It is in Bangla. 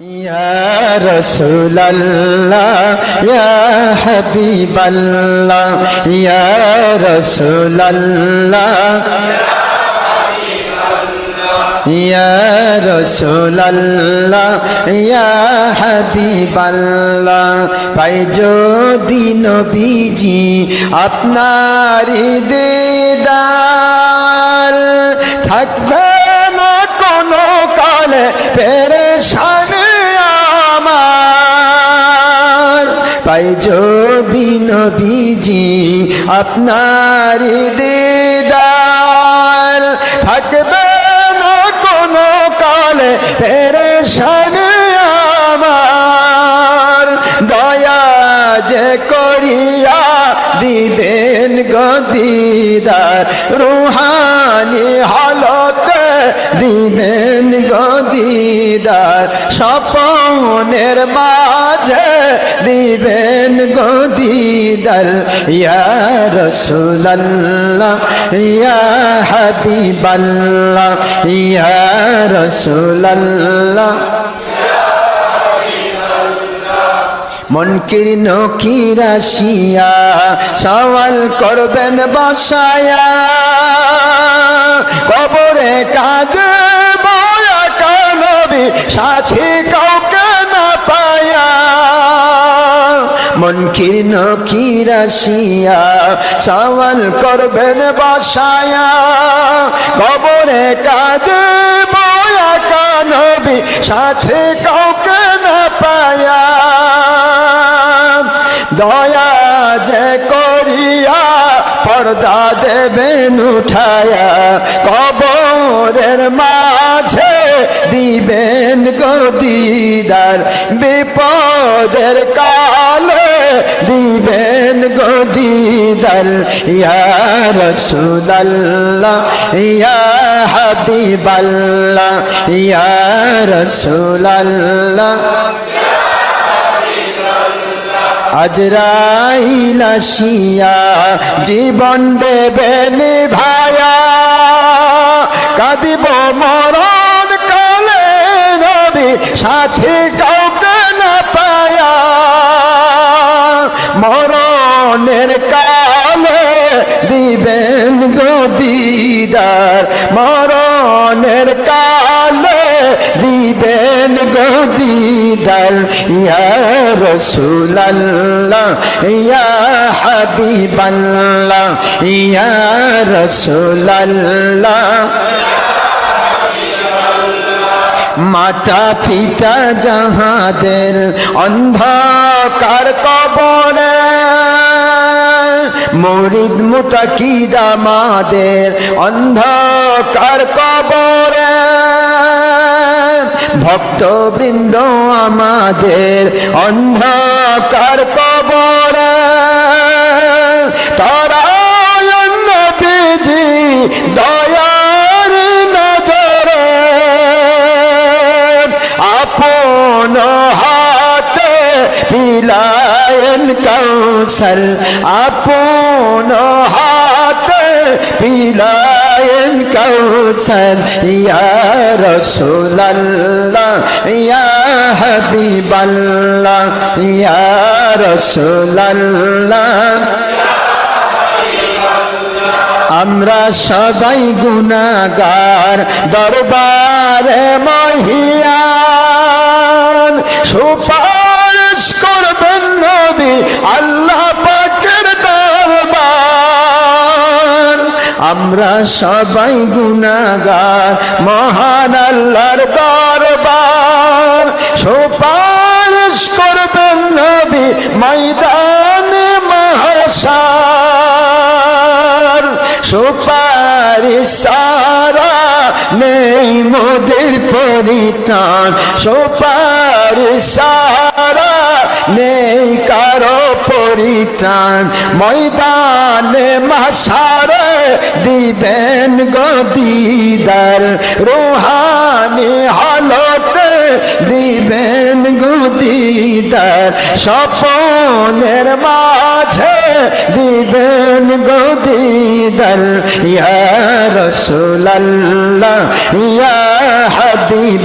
يا رسول الله يا حبيب الله يا رسول الله يا رسول الله يا حبيب الله পাই যদি নবীজি আপনার দিদার থাকবে না কোনো কালে পেরেশান পাই যদি নবীজি আপনার দিদার থাকবে না কোনো কালে পেরেশান আমার। দয়া যে করিয়া দিবেন গদিদার রুহানি হালতে দিবেন গদিদার স্বপনের মাঝে দিবেন গদিদার ইয়া রসুল্লাহ ইয়া হাবিবাল্লাহ, ইয়া রসুল্লাহ মন কীর্ণ কিরাশিয়া সওয়াল করবেন বসায়া। কবরে কাঁদে বয়া কানবি, সাথী কাউকে মন কীর্ণ কিরাশিয়া সওয়াল করবেন বসায়া। কবরে কাঁদে বয়া কানবি, সাথে কাউকে না পায়া। দয়া যে করিয়া পর্দা দেবেন উঠায়া, কবরের মাঝে দিবেন গদিদার বিপদের কালে দিবেন গদিদার ইয়া রসুলাল্লাহ, ইয়া হাবিবাল্লাহ, ইয়া রসুলাল্লাহ। আজরাইল জীবন দেবেন ভায়া, কাঁদিব মরণ কালে রবি, সাথী কাউকে না পায়া। মরণের কালে দিবেন গদিদার মরণের কালে দিবেন গদিদার ইয়া রসুলাল্লাহ, ইয়া হাবিবাল্লাহ, ইয়া রসুলাল্লাহ। মাতা পিতা যাহাদের অন্ধকার কবরে মরিদ মুতাকিদ আমাদের অন্ধকার কবরে। ভক্তবৃন্দ আমাদের অন্ধকার কবরে। আপন হাতে পিলায়ন কৌশল আপন হাতে পিলায়ন কৌশল ইয়া রসুল্লাহ ইয়া আমরা সবাই গুনাগার দরবারে মহিয়ান সুপারিশ সবাই গুনাগার, মহান আল্লাহর দরবার। সুপারিশ করবেন নবী ময়দানে মহাসার। সুপারি সারা নেই মোদের পরিতান সুপারি সারা নেই কারও পরিতান ময়দানে মাসারে দিবেন গদিদার রুহানি হালতে দিবেন গদিদার দিদার। স্বপনের মাঝে দিবেন গো দিদার। ইয়া রসুলাল্লাহ, ইয়া